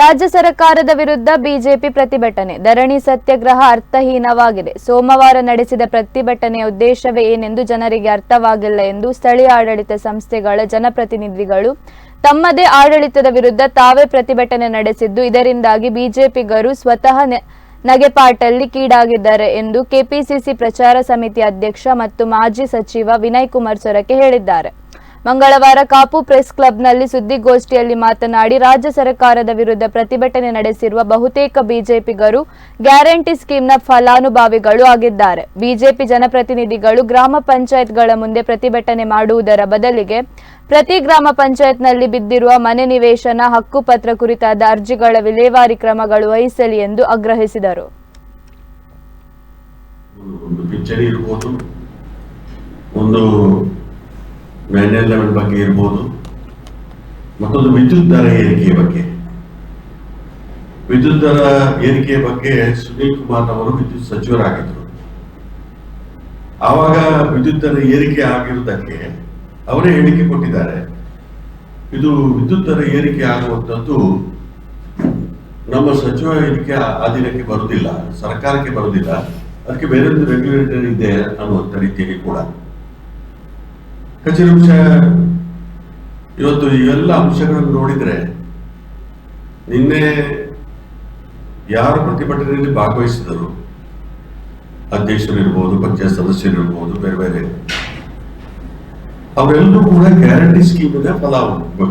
ರಾಜ್ಯ ಸರ್ಕಾರದ ವಿರುದ್ಧ ಬಿಜೆಪಿ ಪ್ರತಿಭಟನೆ. ಧರಣಿ ಸತ್ಯಾಗ್ರಹ ಅರ್ಥಹೀನವಾಗಿದೆ. ಸೋಮವಾರ ನಡೆಸಿದ ಪ್ರತಿಭಟನೆಯ ಉದ್ದೇಶವೇ ಏನೆಂದು ಜನರಿಗೆ ಅರ್ಥವಾಗಿಲ್ಲ ಎಂದು ಸ್ಥಳೀಯ ಆಡಳಿತ ಸಂಸ್ಥೆಗಳ ಜನಪ್ರತಿನಿಧಿಗಳು ತಮ್ಮದೇ ಆಡಳಿತದ ವಿರುದ್ಧ ತಾವೇ ಪ್ರತಿಭಟನೆ ನಡೆಸಿದ್ದು, ಇದರಿಂದಾಗಿ ಬಿಜೆಪಿಗರು ಸ್ವತಃ ನಗೆಪಾಟಲ್ಲಿ ಕೀಡಾಗಿದ್ದಾರೆ ಎಂದು ಕೆಪಿಸಿಸಿ ಪ್ರಚಾರ ಸಮಿತಿ ಅಧ್ಯಕ್ಷ ಮತ್ತು ಮಾಜಿ ಸಚಿವ ವಿನಯ್ ಕುಮಾರ್ ಸೊರಕೆ ಹೇಳಿದ್ದಾರೆ. ಮಂಗಳವಾರ ಕಾಪು ಪ್ರೆಸ್ ಕ್ಲಬ್ನಲ್ಲಿ ಸುದ್ದಿಗೋಷ್ಠಿಯಲ್ಲಿ ಮಾತನಾಡಿ, ರಾಜ್ಯ ಸರ್ಕಾರದ ವಿರುದ್ಧ ಪ್ರತಿಭಟನೆ ನಡೆಸಿರುವ ಬಹುತೇಕ ಬಿಜೆಪಿಗರು ಗ್ಯಾರಂಟಿ ಸ್ಕೀಮ್ನ ಫಲಾನುಭವಿಗಳು ಆಗಿದ್ದಾರೆ. ಬಿಜೆಪಿ ಜನಪ್ರತಿನಿಧಿಗಳು ಗ್ರಾಮ ಪಂಚಾಯತ್ಗಳ ಮುಂದೆ ಪ್ರತಿಭಟನೆ ಮಾಡುವುದರ ಬದಲಿಗೆ ಪ್ರತಿ ಗ್ರಾಮ ಪಂಚಾಯತ್ನಲ್ಲಿ ಬಿದ್ದಿರುವ ಮನೆ ನಿವೇಶನ ಹಕ್ಕುಪತ್ರ ಕುರಿತಾದ ಅರ್ಜಿಗಳ ವಿಲೇವಾರಿ ಕ್ರಮಗಳು ವಹಿಸಲಿ ಎಂದು ಆಗ್ರಹಿಸಿದರು. ಒಂದು- ಲೆವೆನ್ ಬಗ್ಗೆ ಇರ್ಬೋದು, ಮತ್ತೊಂದು ವಿದ್ಯುತ್ ದರ ಏರಿಕೆಯ ಬಗ್ಗೆ. ವಿದ್ಯುತ್ ದರ ಏರಿಕೆಯ ಬಗ್ಗೆ ಸುನೀಲ್ ಕುಮಾರ್ ಅವರು ವಿದ್ಯುತ್ ಸಚಿವರಾಗಿದ್ದರು ಆವಾಗ ವಿದ್ಯುತ್ ದರ ಏರಿಕೆ ಆಗಿರುವುದಕ್ಕೆ ಅವರೇ ಹೇಳಿಕೆ ಕೊಟ್ಟಿದ್ದಾರೆ. ಇದು ವಿದ್ಯುತ್ ದರ ಏರಿಕೆ ಆಗುವಂಥದ್ದು ನಮ್ಮ ಸಚಿವ ಏರಿಕೆ ಅಧೀನಕ್ಕೆ ಬರುವುದಿಲ್ಲ, ಸರ್ಕಾರಕ್ಕೆ ಬರುವುದಿಲ್ಲ, ಅದಕ್ಕೆ ಬೇರೆ ಒಂದು ರೆಗ್ಯುಲೇಟರ್ ಇದೆ ಅನ್ನುವಂಥ ರೀತಿಯಲ್ಲಿ ಕೂಡ. ಅಂಶ ಇವತ್ತು ಇವೆಲ್ಲ ಅಂಶಗಳನ್ನು ನೋಡಿದ್ರೆ ನಿನ್ನೆ ಯಾರು ಪ್ರತಿಭಟನೆಯಲ್ಲಿ ಭಾಗವಹಿಸಿದರು ಅಧ್ಯಕ್ಷರಿರ್ಬೋದು, ಪಂಚಾಯತ್ ಸದಸ್ಯರಿರ್ಬೋದು, ಬೇರೆ ಬೇರೆ. ಅವರೆಲ್ಲರೂ ಕೂಡ ಗ್ಯಾರಂಟಿ ಸ್ಕೀಮಿನ ಫಲಾನುಭವಿಗಳು